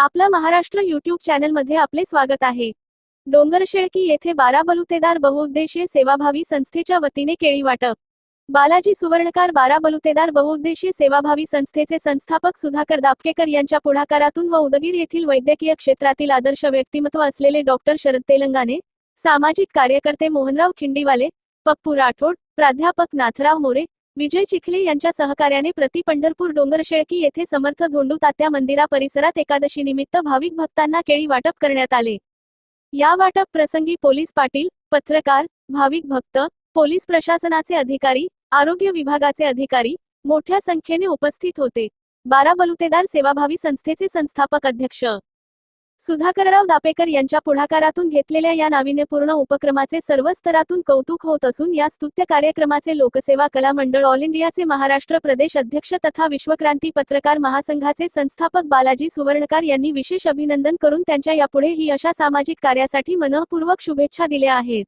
आपला महाराष्ट्र युट्यूब चॅनलमध्ये आपले स्वागत आहे. डोंगरशेळकी येथे बारा बलुतेदार बहुउद्देशीय सेवाभावी संस्थेच्या वतीने केळी वाटप. बालाजी सुवर्णकार बारा बलुतेदार बहुउद्देशीय सेवाभावी संस्थेचे संस्थापक सुधाकर दापकेकर यांच्या पुढाकारातून व उदगीर येथील वैद्यकीय क्षेत्रातील आदर्श व्यक्तिमत्व असलेले डॉक्टर शरद तेलंगाने सामाजिक कार्यकर्ते मोहनराव खिंडीवाले पप्पू राठोड प्राध्यापक नाथराव मोरे विजय चिखले यांच्या सहकार्याने प्रति पंढरपूर डोंगरशेळकी येथे समर्थ धोंडू तात्या मंदिरा परिसरात एकादशी निमित्त भाविक भक्तांना केळी वाटप करण्यात आले. या वाटप प्रसंगी पोलीस पाटील पत्रकार भाविक भक्त पोलीस प्रशासनाचे अधिकारी आरोग्य विभागाचे अधिकारी मोठ्या संख्येने उपस्थित होते. बारा बलुतेदार सेवाभावी संस्थेचे संस्थापक अध्यक्ष सुधाकरराव दापेकर यांच्या पुढाकारातून घेतलेल्या या नाविन्यपूर्ण उपक्रमाचे सर्व स्तरातून कौतुक होत असून या स्तुत्य कार्यक्रमाचे लोकसेवा कला मंडळ ऑल इंडियाचे महाराष्ट्र प्रदेश अध्यक्ष तथा विश्वक्रांती पत्रकार महासंघाचे संस्थापक बालाजी सुवर्णकार यांनी विशेष अभिनंदन करून त्यांच्या यापुढे ही अशा सामाजिक कार्यासाठी मनःपूर्वक शुभेच्छा दिल्या आहेत.